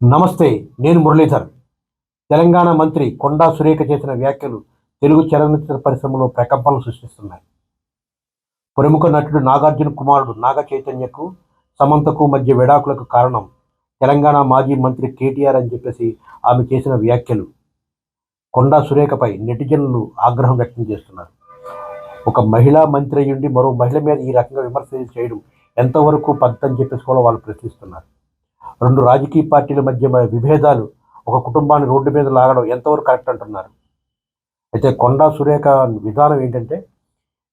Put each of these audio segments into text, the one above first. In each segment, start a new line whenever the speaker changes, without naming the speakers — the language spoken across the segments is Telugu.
నమస్తే నేను మురళీధర్. తెలంగాణ మంత్రి కొండా సురేఖ చేసిన వ్యాఖ్యలు తెలుగు చలనచిత్ర పరిశ్రమలో ప్రకంపనలు సృష్టిస్తున్నాయి. ప్రముఖ నటుడు నాగార్జున కుమారుడు నాగ చైతన్యకు సమంతకు మధ్య విడాకులకు కారణం తెలంగాణ మాజీ మంత్రి కేటీఆర్ అని చెప్పేసి ఆమె చేసిన వ్యాఖ్యలు. కొండా సురేఖపై నెటిజన్లు ఆగ్రహం వ్యక్తం చేస్తున్నారు. ఒక మహిళా మంత్రి అయ్యుండి మరో మహిళ మీద ఈ రకంగా విమర్శలు చేయడం ఎంతవరకు పద్ధతి అని చెప్పేసి కూడా వాళ్ళు ప్రశ్నిస్తున్నారు. రెండు రాజకీయ పార్టీల మధ్య విభేదాలు ఒక కుటుంబాన్ని రోడ్డు మీద లాగడం ఎంతవరకు కరెక్ట్ అంటున్నారు? అయితే కొండా సురేఖ విధానం ఏంటంటే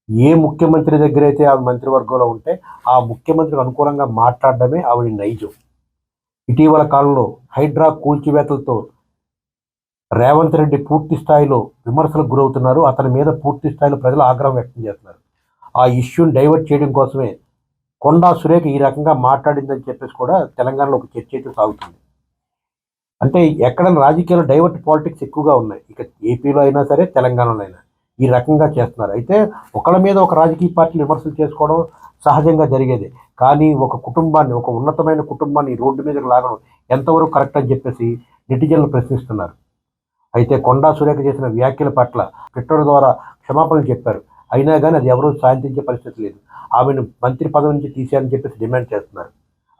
ఏ ముఖ్యమంత్రి దగ్గర అయితే ఆమె మంత్రివర్గంలో ఉంటే ఆ ముఖ్యమంత్రికి అనుకూలంగా మాట్లాడడమే ఆవిడ నైజం. ఇటీవల కాలంలో హైడ్రా కూల్చివేతలతో రేవంత్ రెడ్డి పూర్తి స్థాయిలో విమర్శలకు గురవుతున్నారు. అతని మీద పూర్తి స్థాయిలో ప్రజలు ఆగ్రహం వ్యక్తం చేస్తున్నారు. ఆ ఇష్యూని డైవర్ట్ చేయడం కోసమే కొండా సురేఖ ఈ రకంగా మాట్లాడిందని చెప్పేసి కూడా తెలంగాణలో ఒక చర్చ అయితే సాగుతుంది. అంటే ఎక్కడ రాజకీయాలు డైవర్ట్ పాలిటిక్స్ ఎక్కువగా ఉన్నాయి. ఇక ఏపీలో అయినా సరే తెలంగాణలో అయినా ఈ రకంగా చేస్తున్నారు. అయితే ఒకళ్ళ మీద ఒక రాజకీయ పార్టీలు విమర్శలు చేసుకోవడం సహజంగా జరిగేది. కానీ ఒక కుటుంబాన్ని ఒక ఉన్నతమైన కుటుంబాన్ని రోడ్డు మీదకి లాగడం ఎంతవరకు కరెక్ట్ అని చెప్పేసి నెటిజన్లు ప్రశ్నిస్తున్నారు. అయితే కొండా సురేఖ చేసిన వ్యాఖ్యల పట్ల ట్విట్టర్ ద్వారా క్షమాపణలు చెప్పారు. అయినా కానీ అది ఎవరూ సాధించే పరిస్థితి లేదు. ఆమెను మంత్రి పదవి నుంచి తీసేయాలని చెప్పేసి డిమాండ్ చేస్తున్నారు.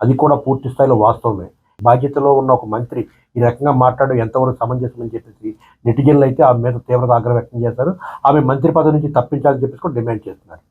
అది కూడా పూర్తి స్థాయిలో వాస్తవమే. బాధ్యతలో ఉన్న ఒక మంత్రి ఈ రకంగా మాట్లాడడం ఎంతవరకు సమంజసమని చెప్పేసి నెటిజన్లు అయితే ఆమె మీద తీవ్రత ఆగ్రహం వ్యక్తం చేస్తారు ఆమె మంత్రి పదవి నుంచి తప్పించాలని చెప్పేసి కూడా డిమాండ్ చేస్తున్నారు.